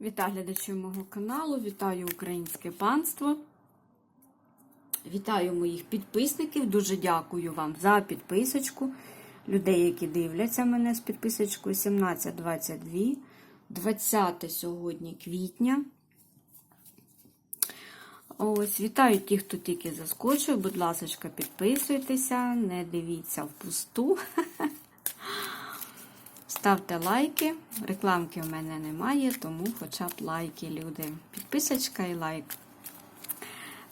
Вітаю глядачів мого каналу, вітаю українське панство. Вітаю моїх підписників. Дуже дякую вам за підписочку. Людей, які дивляться мене з підписочкою 1722. 20 сьогодні квітня. Ось, вітаю ті, хто тільки заскочив. Будь ласка, підписуйтеся, не дивіться впусту. Ставте лайки. Рекламки в мене немає, тому хоча б лайки, люди. Підписочка і лайк.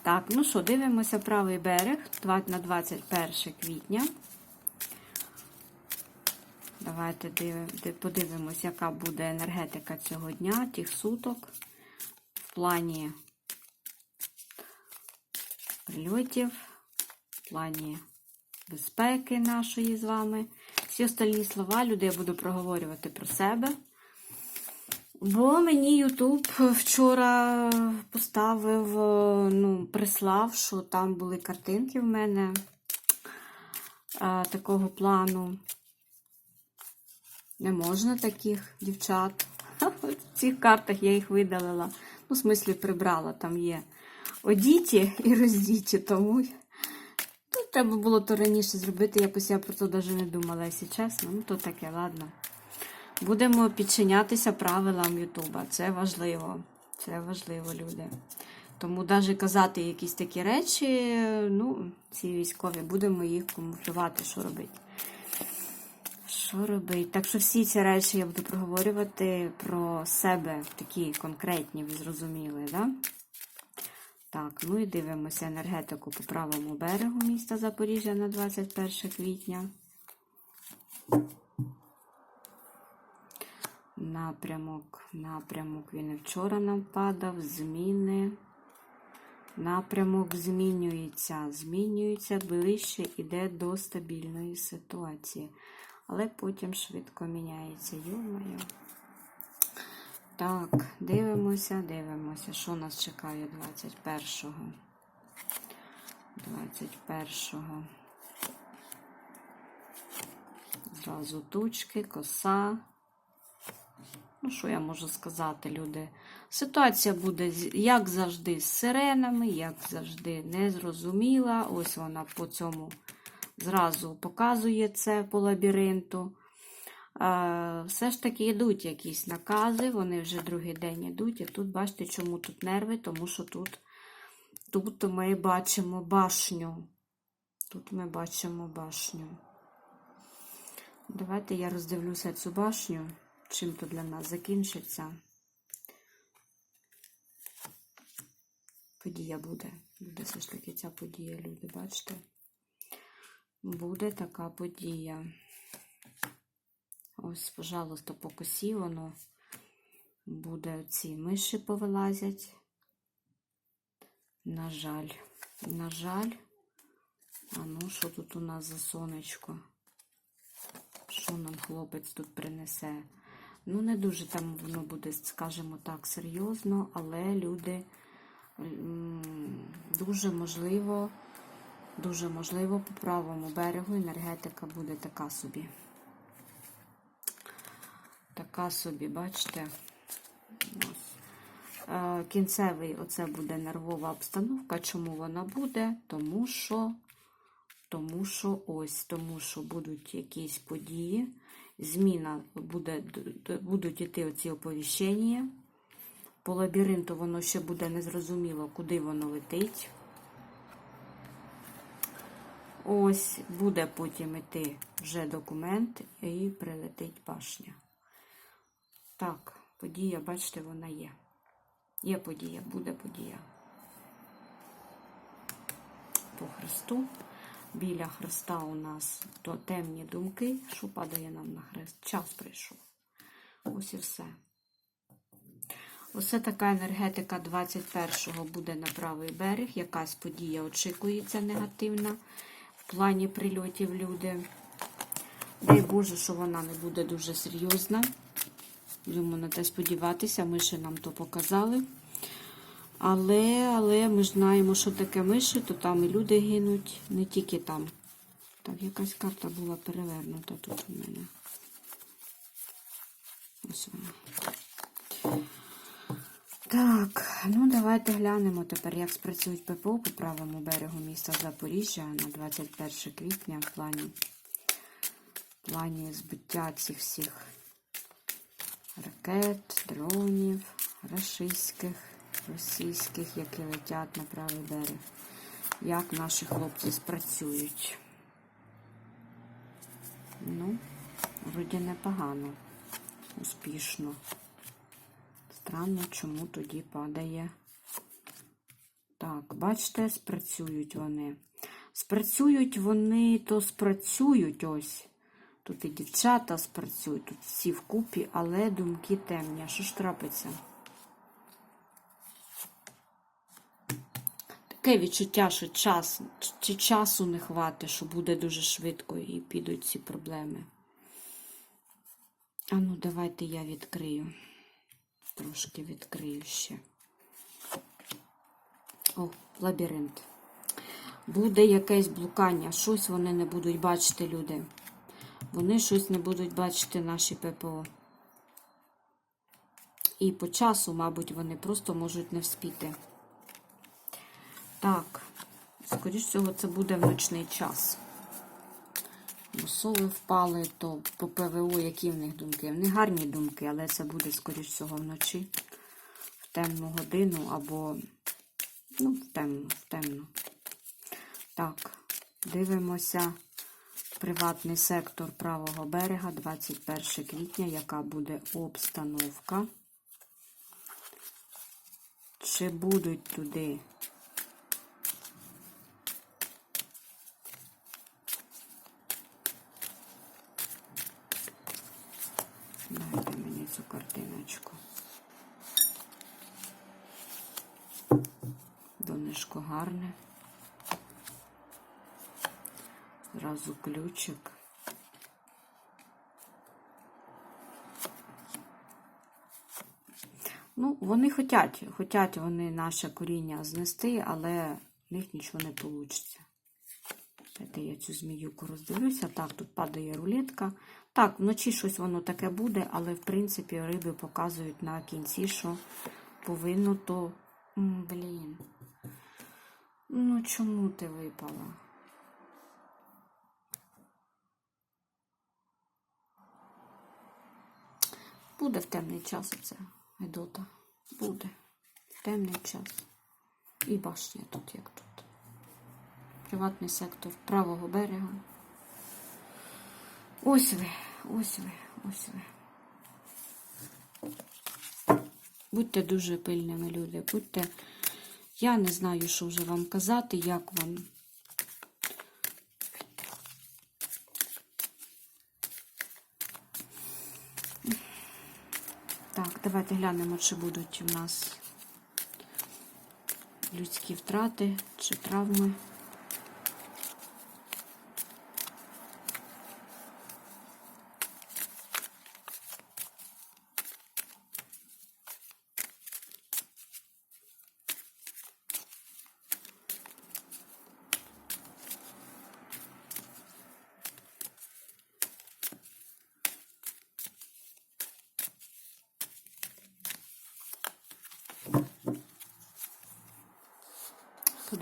Так, ну що, дивимося правий берег на 21 квітня. Давайте подивимось, яка буде енергетика цього дня, тих суток. В плані прильотів, в плані безпеки нашої з вами. Всі остальні слова люди я буду проговорювати про себе. Бо мені Ютуб вчора поставив, ну, прислав, що там були картинки в мене а, такого плану. Не можна таких дівчат. В цих картах я їх видалила. Ну, в смислі, прибрала. Там є одіті і роздіті, тому ну, треба було то раніше зробити. Якось я про це навіть не думала, якщо чесно. Ну, то таке, ладно. Будемо підчинятися правилам Ютуба. Це важливо. Це важливо, люди. Тому навіть казати якісь такі речі, ну, ці військові, будемо їх камуфлювати, що робити. Що робити? Так що всі ці речі я буду проговорювати про себе, такі конкретні, ви зрозуміли, да? Так, ну і дивимося енергетику по правому берегу міста Запоріжжя на 21 квітня. Напрямок, напрямок він і вчора нам падав, зміни. Напрямок змінюється, змінюється, ближче йде до стабільної ситуації. Але потім швидко міняється. Йомаю. Так, дивимося, дивимося, що нас чекає 21-го. 21-го. Зразу тучки, коса. Ну, що я можу сказати, люди? Ситуація буде, як завжди, з сиренами, як завжди, незрозуміла. Ось вона по цьому зразу показує це по лабіринту. Все ж таки йдуть якісь накази, вони вже другий день йдуть. І тут бачите, чому тут нерви, тому що тут, тут ми бачимо башню. Тут ми бачимо башню. Давайте я роздивлюся цю башню, чим то для нас закінчиться. Подія буде. Буде все ж таки ця подія, люди, бачите? Буде така подія. Ось, пожалуйста, по косі воно буде ці миші повилазять. На жаль, на жаль. А ну, що тут у нас за сонечко? Що нам хлопець тут принесе? Ну, не дуже там воно буде, скажімо так, серйозно, але люди дуже можливо, дуже можливо, по правому берегу енергетика буде така собі. Така собі, бачите? Ось. Е, Кінцевий оце буде нервова обстановка. Чому вона буде? Тому що, тому що ось, тому що будуть якісь події, зміна буде, будуть йти оці оповіщення. По лабіринту воно ще буде незрозуміло, куди воно летить. Ось буде потім йти вже документ і прилетить башня. Так, подія, бачите, вона є. Є подія, буде подія. По Христу. Біля Христа у нас то темні думки, що падає нам на хрест. Час прийшов. Ось і все. Оце така енергетика 21-го буде на правий берег. Якась подія очікується негативна в плані прильотів люди. Дай Боже, що вона не буде дуже серйозна. Будемо на те сподіватися, миші нам то показали. Але, але ми ж знаємо, що таке миші, то там і люди гинуть, не тільки там. Так, якась карта була перевернута тут у мене. Ось вона. Так, ну давайте глянемо тепер, як спрацюють ППО по правому берегу міста Запоріжжя на 21 квітня в плані, в плані збиття цих всіх ракет, дронів, рашистських, російських, які летять на правий берег. Як наші хлопці спрацюють. Ну, вроді непогано, успішно. Странно, чому тоді падає. Так, бачите, спрацюють вони. Спрацюють вони, то спрацюють ось. Тут і дівчата спрацюють, тут всі вкупі, але думки темні. А Що ж трапиться? Таке відчуття, що час, чи часу не хватить, що буде дуже швидко і підуть ці проблеми. А ну, давайте я відкрию. Трошки відкрию ще. О, лабіринт. Буде якесь блукання. Щось вони не будуть бачити, люди. Вони щось не будуть бачити наші ППО. І по часу, мабуть, вони просто можуть не вспіти. Так, скоріш всього, це буде в ночний час. Бо сови впали, то по ПВО які в них думки? В них гарні думки, але це буде, скоріш всього, вночі, в темну годину або, ну, в темну, в темну. Так, дивимося приватний сектор правого берега, 21 квітня, яка буде обстановка. Чи будуть туди Дайте мені цю картиночку. Донечко гарне. Зразу ключик. Ну, вони хотять, хотять вони наше коріння знести, але в них нічого не вийде. Дайте я цю зміюку роздивлюся. Так, тут падає рулетка. Так, вночі щось воно таке буде, але в принципі риби показують на кінці, що повинно то. Блін. Ну чому ти випала? Буде в темний час оце, Гедота. Буде. В темний час. І башня тут, як тут. Приватний сектор правого берега. Ось ви, ось ви, ось ви. Будьте дуже пильними, люди. Будьте. Я не знаю, що вже вам казати, як вам. Так, давайте глянемо, чи будуть у нас людські втрати чи травми.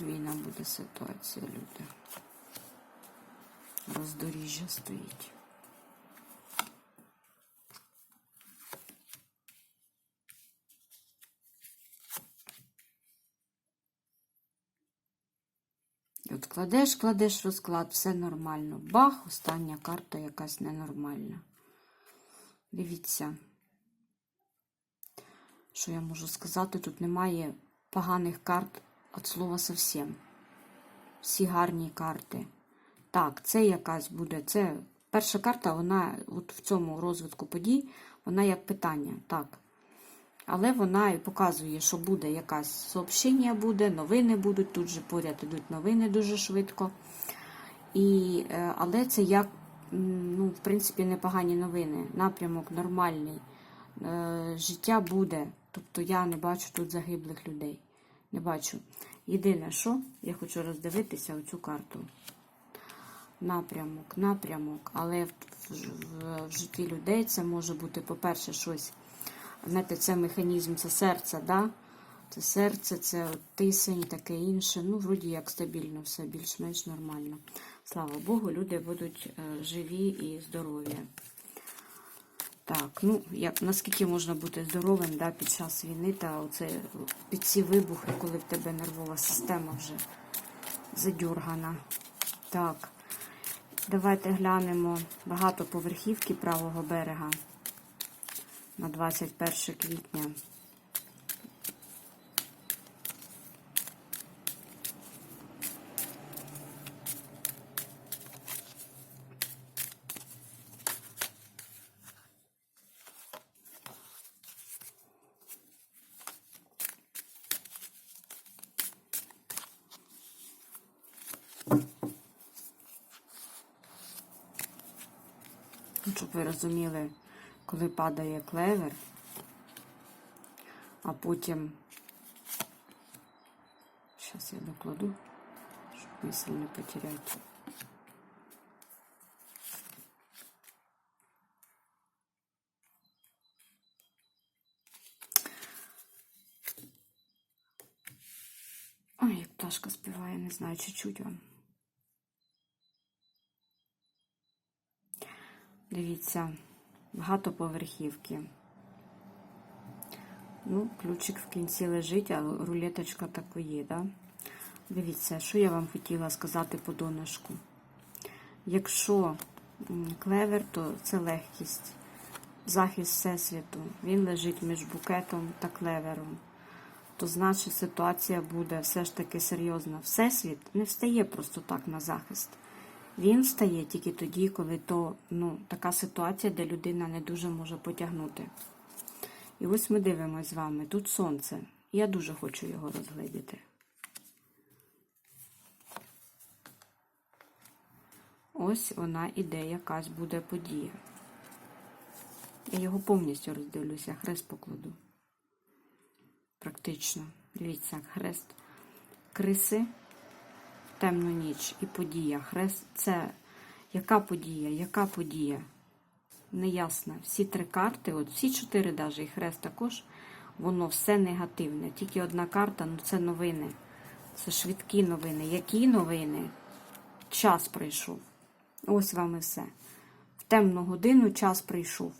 Подвійна буде ситуація, люди. Роздоріжжя стоїть. От кладеш, кладеш розклад, все нормально. Бах, остання карта якась ненормальна. Дивіться, що я можу сказати, тут немає поганих карт від слова совсем. Всі гарні карти. Так, це якась буде. Це перша карта, вона от в цьому розвитку подій, вона як питання. Так. Але вона і показує, що буде якась сообщення буде, новини будуть, тут же поряд ідуть новини дуже швидко. І, е, але це як, ну, в принципі, непогані новини. Напрямок нормальний. Е, Життя буде. Тобто я не бачу тут загиблих людей. Не бачу. Єдине, що я хочу роздивитися оцю карту. Напрямок, напрямок. Але в, в, в житті людей це може бути, по-перше, щось Знаєте, це механізм, це серце, да? Це серце, це тисень, таке інше. Ну, вроді як стабільно, все більш-менш нормально. Слава Богу, люди будуть е, живі і здорові. Так, ну як наскільки можна бути здоровим да, під час війни, та оце під ці вибухи, коли в тебе нервова система вже задюргана. Так, давайте глянемо багато поверхівки правого берега на 21 квітня. Ну, Щоб ви розуміли, коли падає клевер, а потім. Зараз я докладу, щоб мисль не потеряти. Ой, як пташка співає, не знаю, чуть-чуть вам. Дивіться, багатоповерхівки. Ну, ключик в кінці лежить, а рулеточка так є, да? Дивіться, що я вам хотіла сказати по донышку. Якщо клевер, то це легкість, захист всесвіту. Він лежить між букетом та клевером. То значить ситуація буде все ж таки серйозна. Всесвіт не встає просто так на захист. Він стає тільки тоді, коли то ну, така ситуація, де людина не дуже може потягнути. І ось ми дивимося з вами. Тут сонце. Я дуже хочу його розгледіти. Ось вона іде, якась буде подія. Я його повністю роздивлюся, хрест покладу. Практично. Дивіться, хрест криси темну ніч і подія. Хрест це яка подія? Яка подія? Неясно. Всі три карти, от всі чотири, навіть і хрест також, воно все негативне. Тільки одна карта, ну це новини. Це швидкі новини. Які новини? Час прийшов. Ось вам і все. В темну годину час прийшов.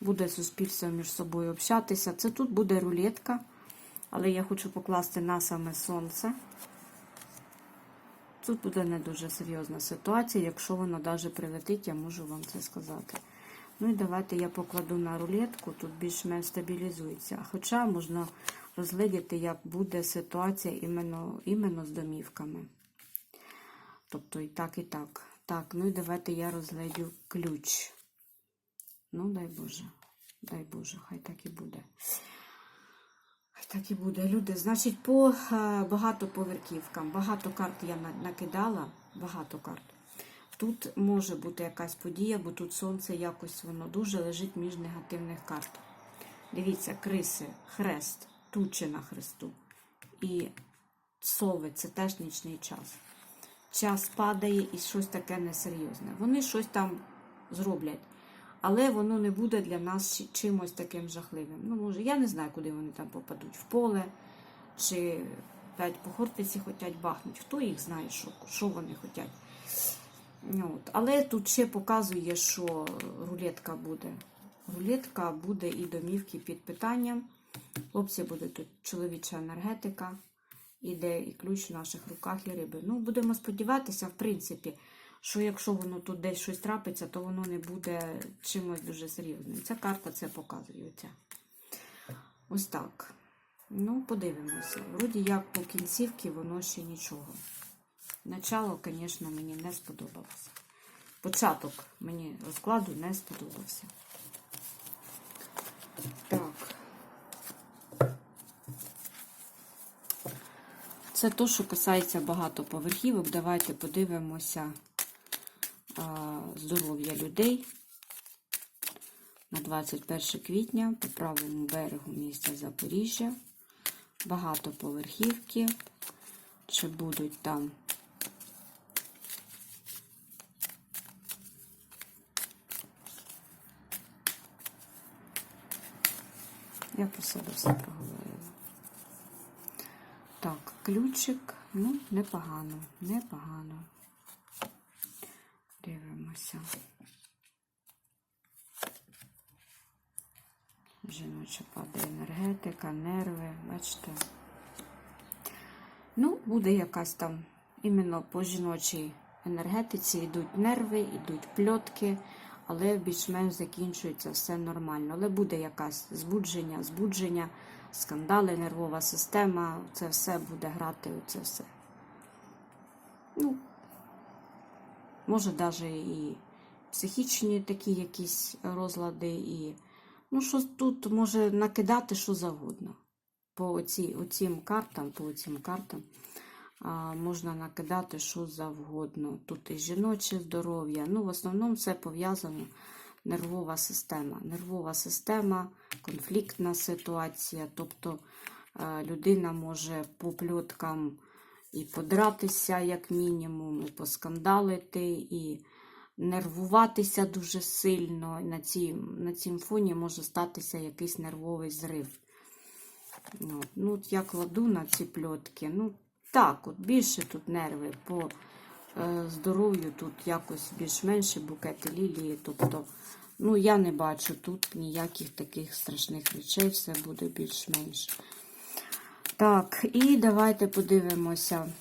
Буде суспільство між собою общатися. Це тут буде рулетка, але я хочу покласти на саме сонце. Тут буде не дуже серйозна ситуація. Якщо воно навіть прилетить, я можу вам це сказати. Ну і давайте я покладу на рулетку, тут більш-менш стабілізується. Хоча можна розглядіти, як буде ситуація іменно, іменно з домівками. Тобто і так, і так. Так, ну і давайте я розглядю ключ. Ну, дай Боже, дай Боже, хай так і буде. Так і буде. Люди, значить, по е, багатоповерхівкам, багато карт я на- накидала, багато карт. Тут може бути якась подія, бо тут сонце якось воно дуже лежить між негативних карт. Дивіться, криси, хрест, тучі на хресту. І сови це теж нічний час. Час падає і щось таке несерйозне. Вони щось там зроблять. Але воно не буде для нас чимось таким жахливим. Ну, може, я не знаю, куди вони там попадуть в поле, чи по хортиці хочуть бахнути. Хто їх знає, що, що вони хочуть. Ну, От. Але тут ще показує, що рулетка буде. Рулетка буде і домівки під питанням. Хлопці буде тут чоловіча енергетика. Іде і ключ в наших руках, і риби. Ну, будемо сподіватися, в принципі, що якщо воно тут десь щось трапиться, то воно не буде чимось дуже серйозним. Ця карта це показує. Оця. Ось так. Ну, подивимося. Вроді як по кінцівці воно ще нічого. Начало, звісно, мені не сподобалося. Початок мені розкладу не сподобався. Так. Це то, що касається багатоповерхівок. Давайте подивимося здоров'я людей на 21 квітня по правому берегу міста Запоріжжя. Багатоповерхівки. Чи будуть там Я про себе все проговорила. Так, ключик, ну, непогано, непогано. Дивимося. Жіноча падає енергетика, нерви, бачите. Ну, буде якась там іменно по жіночій енергетиці йдуть нерви, йдуть пльотки, але більш-менш закінчується все нормально. Але буде якась збудження, збудження, скандали, нервова система, це все буде грати, це все. Ну, може, навіть і психічні такі якісь розлади, і ну, що тут може накидати що завгодно. По оці, оцім картам, по оцім картам а, можна накидати що завгодно. Тут і жіноче здоров'я. Ну, в основному це пов'язано нервова система. Нервова система, конфліктна ситуація. Тобто е, людина може по пльоткам і подратися, як мінімум, і поскандалити, і нервуватися дуже сильно. На, цім, на цім фоні може статися якийсь нервовий зрив. Ну, ну, от я кладу на ці пльотки. Ну, так, от більше тут нерви по е, здоров'ю, тут якось більш-менше букети лілії. Тобто, ну, я не бачу тут ніяких таких страшних речей, все буде більш-менш. Так, і давайте подивимося.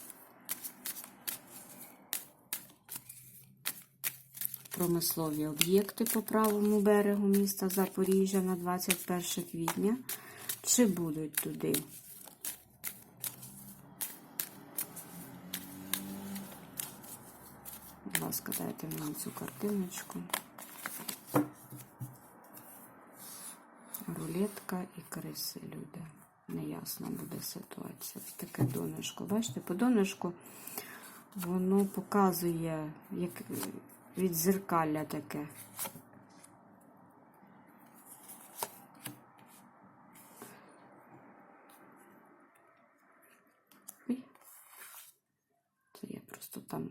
Промислові об'єкти по правому берегу міста Запоріжжя на 21 квітня. Чи будуть туди? Будь ласка, дайте мені цю картиночку. Рулетка і криси люди. Неясна буде ситуація. Таке донышко. Бачите, по донышку воно показує як відзеркалля таке. Це я просто там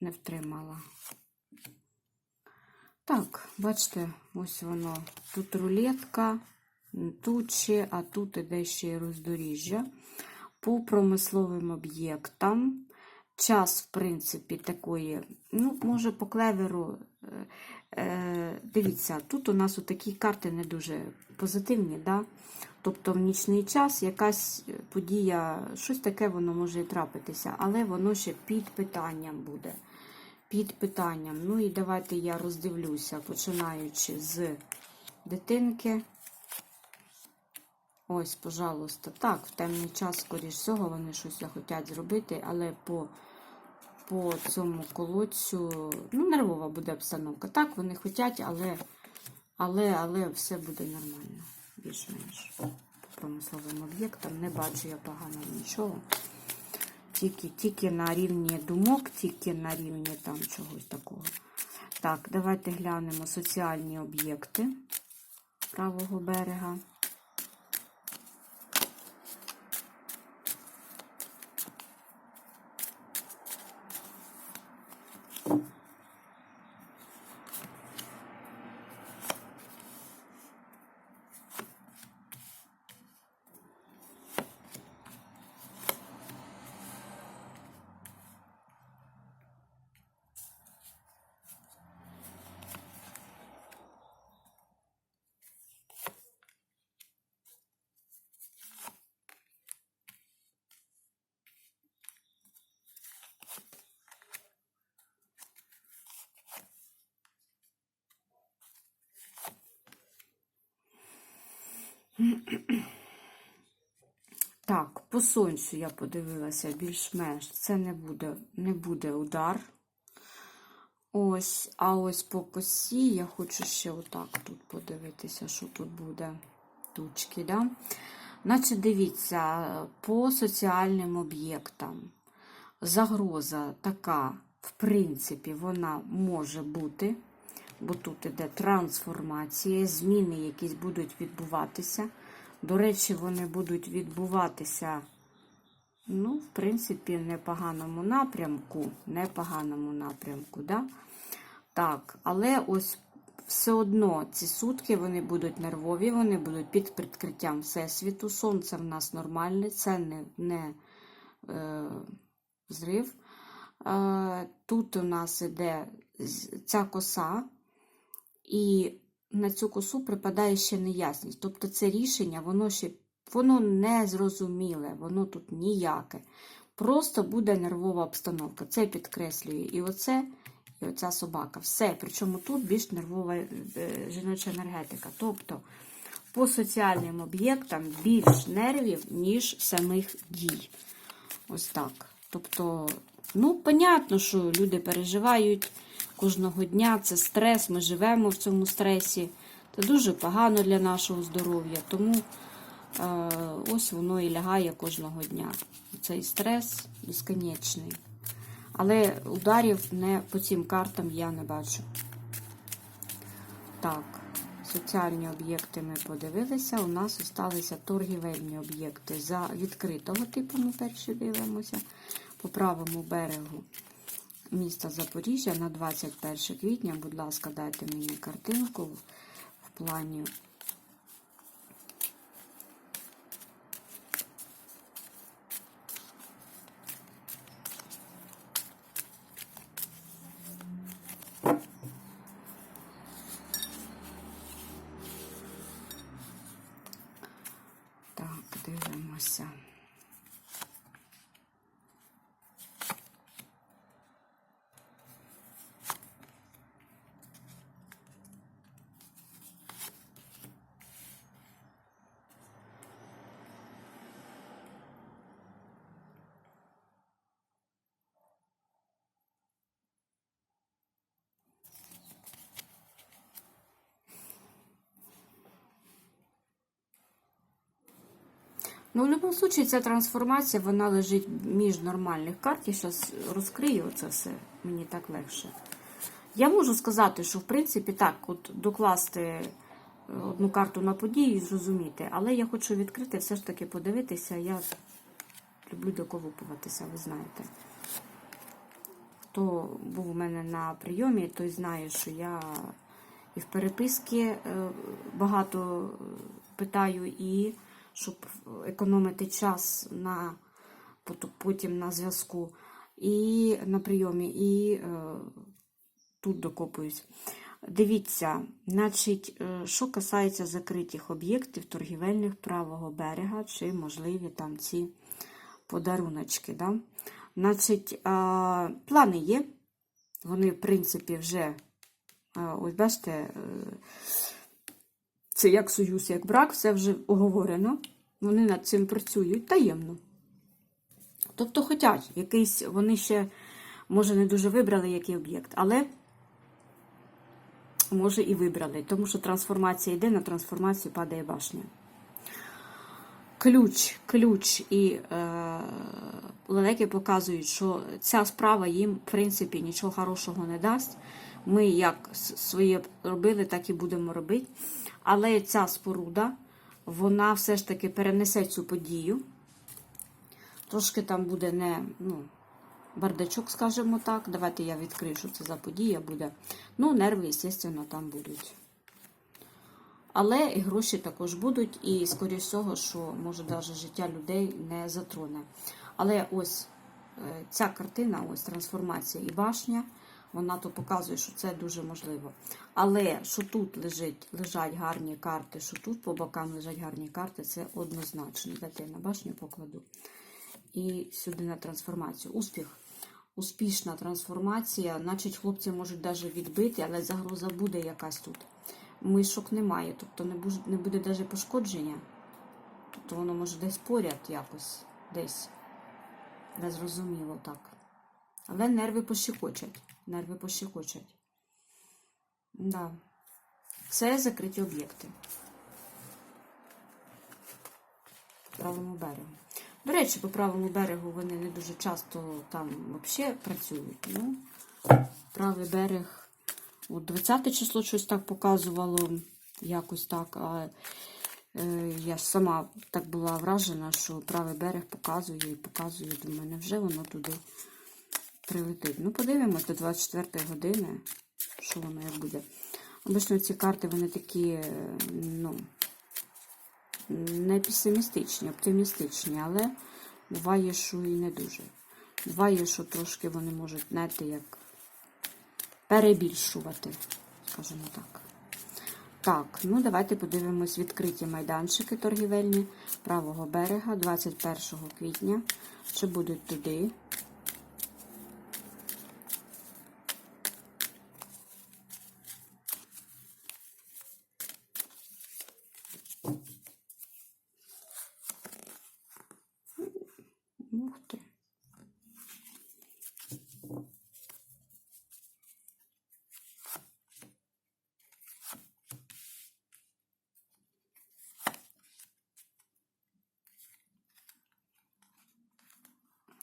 не втримала. Так, бачите, ось воно. Тут рулетка, тут ще, а тут іде ще й роздоріжжя. По промисловим об'єктам. Час, в принципі, такої, ну, може, по клеверу. е, е, Дивіться, тут у нас такі карти не дуже позитивні. Да? Тобто в нічний час якась подія, щось таке воно може і трапитися, але воно ще під питанням буде. Під питанням. Ну і давайте я роздивлюся, починаючи з дитинки. Ось, пожалуйста. Так, в темний час, скоріш всього, вони щось хочуть зробити, але по по цьому колодцю, ну, нервова буде обстановка. Так, вони хочуть, але, але, але все буде нормально. Більш-менш. По промисловим об'єктам. Не бачу я погано нічого. Тільки, тільки на рівні думок, тільки на рівні там чогось такого. Так, давайте глянемо соціальні об'єкти правого берега. Так, по сонцю я подивилася більш-менш. Це не буде, не буде удар. Ось, а ось по косі я хочу ще отак тут подивитися, що тут буде тучки. Да? Значить, дивіться, по соціальним об'єктам загроза така, в принципі, вона може бути, бо тут іде трансформація, зміни якісь будуть відбуватися. До речі, вони будуть відбуватися, ну, в принципі, в непоганому напрямку. Непоганому напрямку, да? Так, але ось все одно ці сутки вони будуть нервові, вони будуть під прикриттям Всесвіту. Сонце в нас нормальне, це не, не е, зрив. Е, тут у нас іде ця коса, і на цю косу припадає ще неясність. Тобто це рішення, воно ще воно не зрозуміле, воно тут ніяке. Просто буде нервова обстановка. Це підкреслює і оце, і оця собака. Все. Причому тут більш нервова е, жіноча енергетика. Тобто по соціальним об'єктам більш нервів, ніж самих дій. Ось так. Тобто, ну, понятно, що люди переживають кожного дня, це стрес, ми живемо в цьому стресі. Це дуже погано для нашого здоров'я. Тому е, ось воно і лягає кожного дня. Цей стрес безконечний. Але ударів не по цим картам я не бачу. Так, соціальні об'єкти ми подивилися. У нас залишилися торгівельні об'єкти за відкритого типу. Ми перші дивимося. По правому берегу міста Запоріжжя на 21 квітня. Будь ласка, дайте мені картинку в, плані. Так, дивимося. Ну, в будь-якому ця трансформація вона лежить між нормальних карт. Я зараз розкрию це все, мені так легше. Я можу сказати, що в принципі так, от докласти е, одну карту на подію і зрозуміти, але я хочу відкрити, все ж таки подивитися. Я люблю доколупуватися, ви знаєте. Хто був у мене на прийомі, той знає, що я і в переписки е, багато е, питаю, і щоб економити час на потім на зв'язку, і на прийомі, і е, тут докопуюсь. Дивіться, значить, е, що касається закритих об'єктів торгівельних правого берега, чи можливі там ці подаруночки. Да? Значить, а, плани є. Вони, в принципі, вже, а, ось бачите, е, це як союз, як брак, все вже оговорено. Вони над цим працюють таємно. Тобто, хочуть, якийсь, вони ще, може, не дуже вибрали який об'єкт, але може і вибрали, тому що трансформація йде, на трансформацію падає башня. Ключ, ключ і е, лелеки показують, що ця справа їм, в принципі, нічого хорошого не дасть. Ми як своє робили, так і будемо робити. Але ця споруда, вона все ж таки перенесе цю подію. Трошки там буде не, ну, бардачок, скажімо так. Давайте я відкрию, що це за подія буде. Ну, нерви, звісно, там будуть. Але і гроші також будуть, і, скоріш всього, що може навіть життя людей не затроне. Але ось е, ця картина, ось трансформація і башня, вона то показує, що це дуже можливо. Але що тут лежить, лежать гарні карти, що тут по бокам лежать гарні карти, це однозначно. Дайте я на башню покладу. І сюди на трансформацію. Успіх. Успішна трансформація. Значить, хлопці можуть навіть відбити, але загроза буде якась тут. Мишок немає, тобто не буде, навіть пошкодження. Тобто воно може десь поряд якось, десь. Незрозуміло так. Але нерви пощекочать. Нерви пощекочать. Да. Це закриті об'єкти. Правому берегу. До речі, по правому берегу вони не дуже часто там взагалі працюють. Ну, правий берег. От 20 число щось так показувало, якось так. А е, я сама так була вражена, що правий берег показує і показує. Думаю, невже воно туди прилетить. Ну, подивимось до 24 години, що воно як буде. Обично ці карти вони такі, ну, не песимістичні, оптимістичні, але буває, що і не дуже. Буває, що трошки вони можуть, знаєте, як перебільшувати, скажімо так. Так, ну давайте подивимось відкриті майданчики торгівельні правого берега 21 квітня. Чи будуть туди? Ух ти.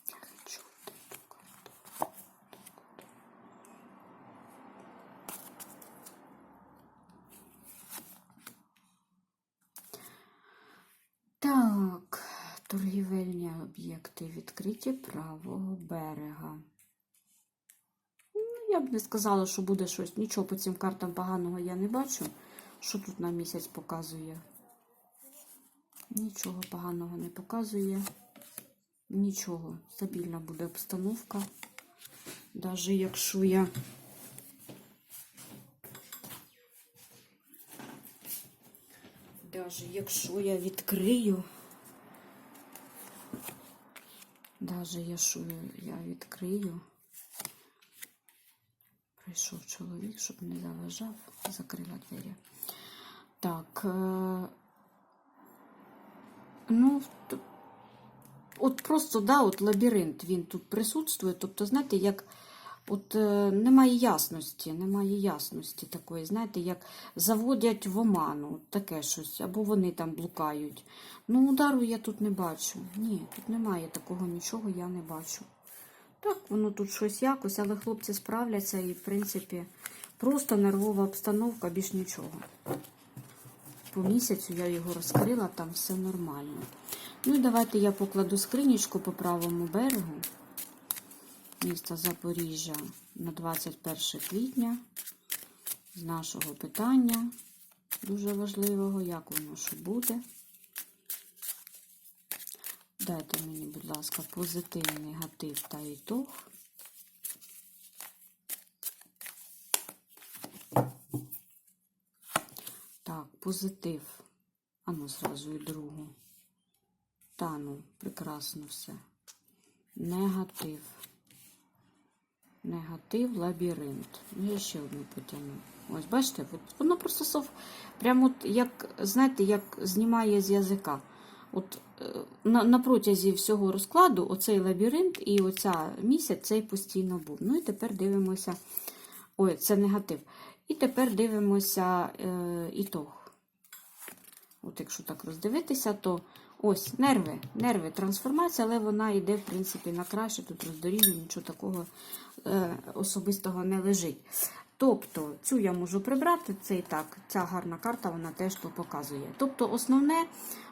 Я хочу вот эту карту. Так, торгівельні об'єкти відкриті правого берега. Ну, я б не сказала, що буде щось. Нічого по цим картам поганого я не бачу. Що тут на місяць показує? Нічого поганого не показує. Нічого. Стабільна буде обстановка. Навіть якщо я. Даже якщо я відкрию. Даже якщо я відкрию. Прийшов чоловік, щоб не заважав, закрила двері. Так. Е... Ну, от просто, да, от лабіринт він тут присутствує. Тобто, знаєте, як от е, немає ясності, немає ясності такої, знаєте, як заводять в оману, таке щось, або вони там блукають. Ну, удару я тут не бачу. Ні, тут немає такого нічого, я не бачу. Так, воно тут щось якось, але хлопці справляться і, в принципі, просто нервова обстановка, більш нічого. По місяцю я його розкрила, там все нормально. Ну і давайте я покладу скринічку по правому берегу міста Запоріжжя на 21 квітня з нашого питання, дуже важливого, як воно що буде. Дайте мені, будь ласка, позитив, негатив та ітог. Так, позитив. А ну, зразу і другу. Та ну, прекрасно все. Негатив. Негатив, лабіринт. Ну, я ще одну потягну. Ось, бачите, от воно просто сов, прямо от як, знаєте, як знімає з язика. От е, на, на протязі всього розкладу оцей лабіринт і оця місяць цей постійно був. Ну і тепер дивимося. Ой, це негатив. І тепер дивимося е, ітог. От якщо так роздивитися, то ось нерви, нерви, трансформація, але вона йде, в принципі, на краще. Тут роздоріжжя, нічого такого е, особистого не лежить. Тобто, цю я можу прибрати, це і так, ця гарна карта вона теж то показує. Тобто, основне,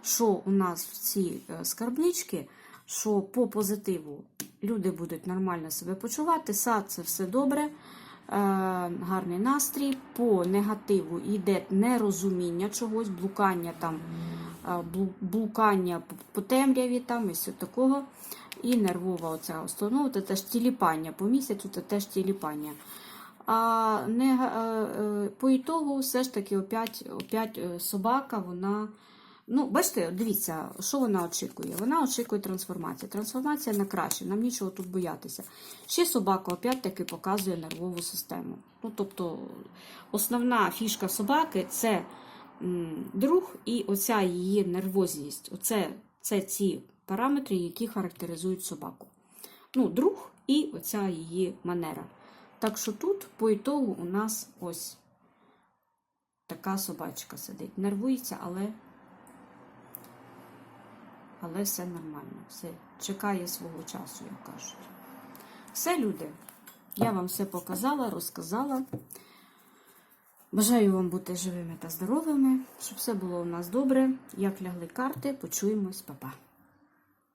що у нас в цій е, скарбничці, що по позитиву люди будуть нормально себе почувати, сад це все добре, е, гарний настрій. По негативу йде нерозуміння чогось, блукання там, блукання по- темряві там і все такого. І нервова оця установа, це теж тіліпання по місяцю, це теж тіліпання. А не, е, е, по ітогу все ж таки опять, опять е, собака, вона. Ну, бачите, дивіться, що вона очікує? Вона очікує трансформацію. Трансформація на краще, нам нічого тут боятися. Ще собака опять-таки показує нервову систему. Ну, тобто, основна фішка собаки це друг і оця її нервозність. Оце це ці параметри, які характеризують собаку. Ну, друг і оця її манера. Так що тут, по ітогу, у нас ось така собачка сидить. Нервується, але, але все нормально. Все чекає свого часу, як кажуть. Все, люди. Я вам все показала, розказала. Бажаю вам бути живими та здоровими, щоб все було у нас добре. Як лягли карти, почуємось, Па-па.